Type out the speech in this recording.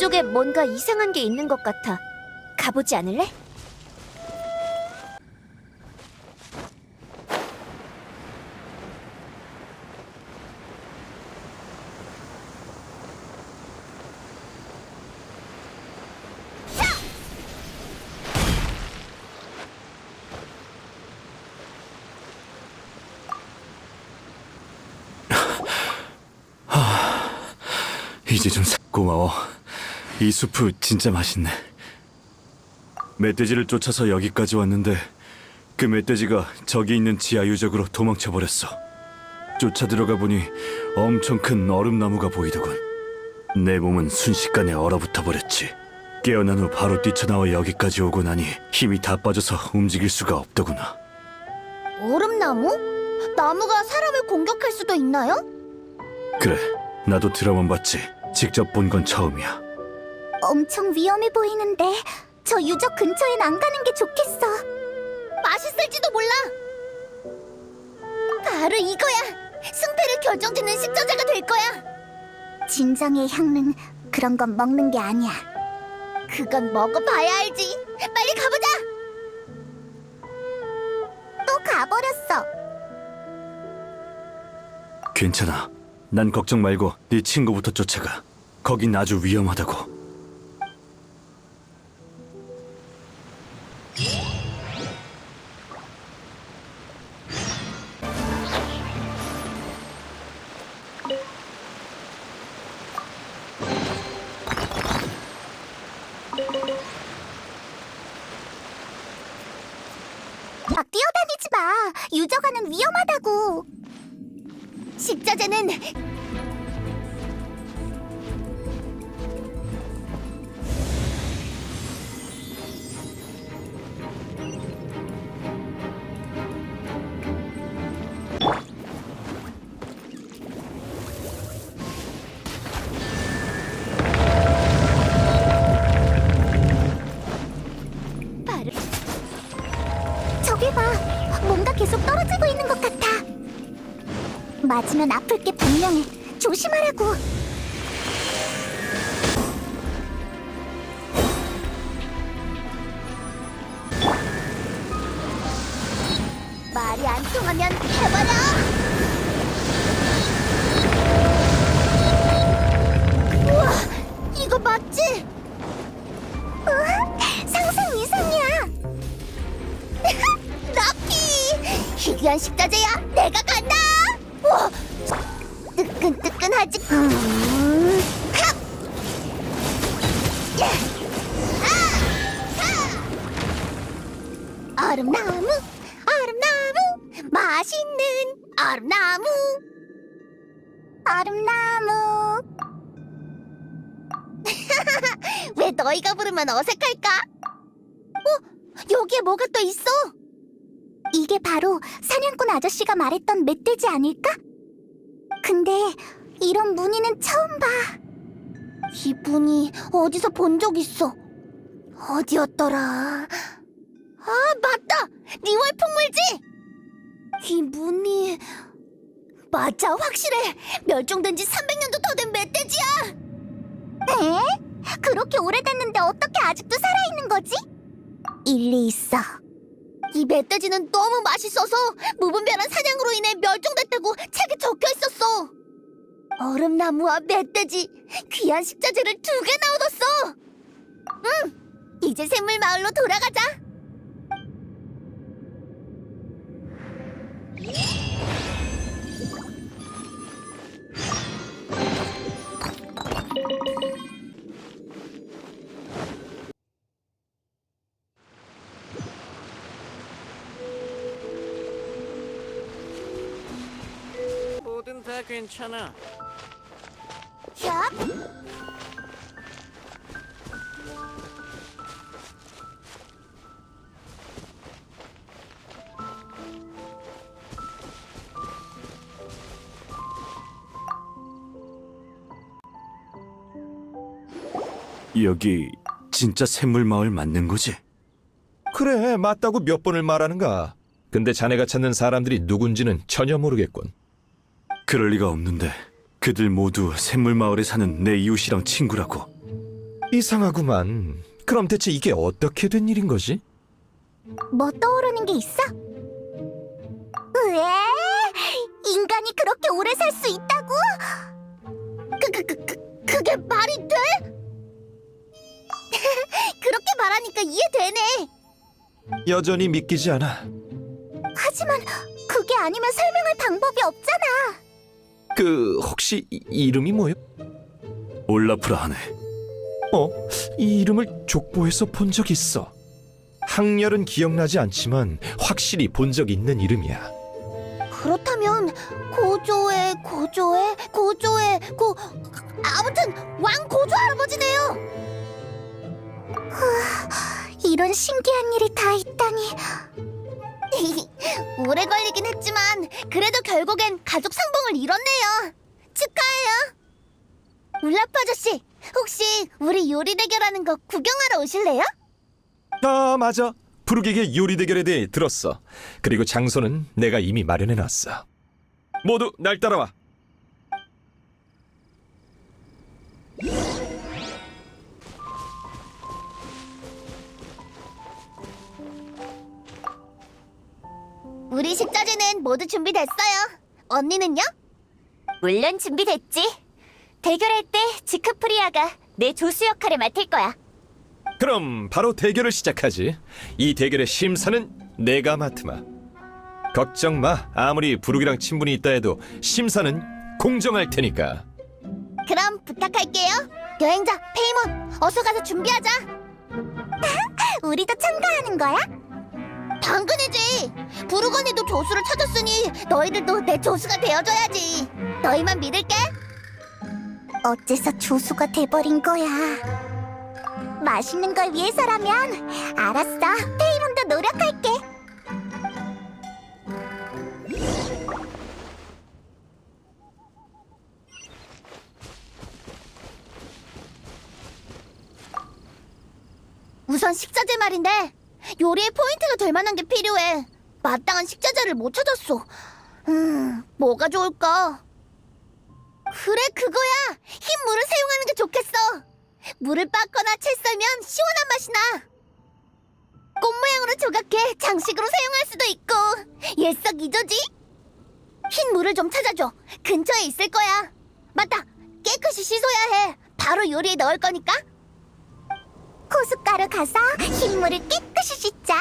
저쪽에 뭔가 이상한 게 있는 것 같아. 가보지 않을래? 이제 좀 사- 고마워. 이 수프 진짜 맛있네. 멧돼지를 쫓아서 여기까지 왔는데 그 멧돼지가 저기 있는 지하 유적으로 도망쳐 버렸어. 쫓아 들어가 보니 엄청 큰 얼음나무가 보이더군. 내 몸은 순식간에 얼어붙어 버렸지. 깨어난 후 바로 뛰쳐나와 여기까지 오고 나니 힘이 다 빠져서 움직일 수가 없더구나. 얼음나무? 나무가 사람을 공격할 수도 있나요? 그래, 나도 들어만 봤지. 직접 본 건 처음이야. 엄청 위험해 보이는데 저 유적 근처엔 안 가는 게 좋겠어. 맛있을지도 몰라. 바로 이거야. 승패를 결정짓는 식전자가 될 거야. 진정의 향는 그런 건 먹는 게 아니야. 그건 먹어봐야 알지. 빨리 가보자. 또 가버렸어. 괜찮아. 난 걱정 말고 네 친구부터 쫓아가. 거긴 아주 위험하다고. 유저가는 위험하다고. 식자재는 맞으면 아플 게 분명해. 조심하라고. 말이 안 통하면 해버려. 우와, 이거 맞지? 우와, 상상 이상이야. 럭키! 희귀한 식자재야! 내가 간 너희가 부르면 어색할까? 어? 여기에 뭐가 또 있어? 이게 바로 사냥꾼 아저씨가 말했던 멧돼지 아닐까? 근데 이런 무늬는 처음 봐. 이 무늬 어디서 본 적 있어. 어디였더라? 아, 맞다! 니월 풍물지! 이 무늬... 맞아, 확실해! 멸종된 지 300년도 더 된 멧돼지야! 에? 그렇게 오래됐는데 어떻게 아직도 살아있는 거지? 일리 있어. 이 멧돼지는 너무 맛있어서 무분별한 사냥으로 인해 멸종됐다고 책에 적혀 있었어. 얼음나무와 멧돼지 귀한 식자재를 두 개나 얻었어. 응, 이제 샘물 마을로 돌아가자. 다 괜찮아. 샵. 여기 진짜 샘물 마을 맞는 거지? 그래, 맞다고 몇 번을 말하는가. 근데 자네가 찾는 사람들이 누군지는 전혀 모르겠군. 그럴 리가 없는데 그들 모두 샘물 마을에 사는 내 이웃이랑 친구라고. 이상하구만. 그럼 대체 이게 어떻게 된 일인 거지? 뭐 떠오르는 게 있어? 왜? 인간이 그렇게 오래 살 수 있다고? 그, 그, 그, 그, 그게 말이 돼? 그렇게 말하니까 이해되네. 여전히 믿기지 않아. 하지만 그게 아니면 설명할 방법이 없잖아. 그 혹시 이, 이름이 뭐요? 올라프라 하네. 어? 이 이름을 족보에서 본 적 있어. 학렬은 기억나지 않지만 확실히 본 적 있는 이름이야. 그렇다면 고조의 고조의 고조의 고 아무튼 왕 고조 할아버지네요. 후, 이런 신기한 일이 다 있다니. 오래 걸리긴 했지만 그래도 결국엔 가족 상봉을 이뤘네요. 축하해요. 울라프 아저씨, 혹시 우리 요리 대결하는 거 구경하러 오실래요? 아 맞아. 부르기계 요리 대결에 대해 들었어. 그리고 장소는 내가 이미 마련해놨어. 모두 날 따라와. 우리 식자재는 모두 준비됐어요. 언니는요? 물론 준비됐지. 대결할 때 지크프리아가 내 조수 역할을 맡을 거야. 그럼 바로 대결을 시작하지. 이 대결의 심사는 내가 맡으마. 걱정 마. 아무리 부르기랑 친분이 있다 해도 심사는 공정할 테니까. 그럼 부탁할게요. 여행자 페이몬, 어서 가서 준비하자. 우리도 참가하는 거야? 당근이지. 부르건이도 조수를 찾았으니 너희들도 내 조수가 되어줘야지. 너희만 믿을게. 어째서 조수가 돼버린 거야? 맛있는 걸 위해서라면 알았어. 페이몬도 노력할게. 우선 식자재 말인데 요리에 포인트가 될 만한 게 필요해. 마땅한 식자재를 못 찾았어. 음, 뭐가 좋을까? 그래, 그거야. 흰 물을 사용하는 게 좋겠어. 물을 빻거나 채 썰면 시원한 맛이 나. 꽃 모양으로 조각해 장식으로 사용할 수도 있고 일석이조지. 흰 물을 좀 찾아줘. 근처에 있을 거야. 맞다. 깨끗이 씻어야 해. 바로 요리에 넣을 거니까. 코스가루 가서 흰물을 깨끗이 씻자.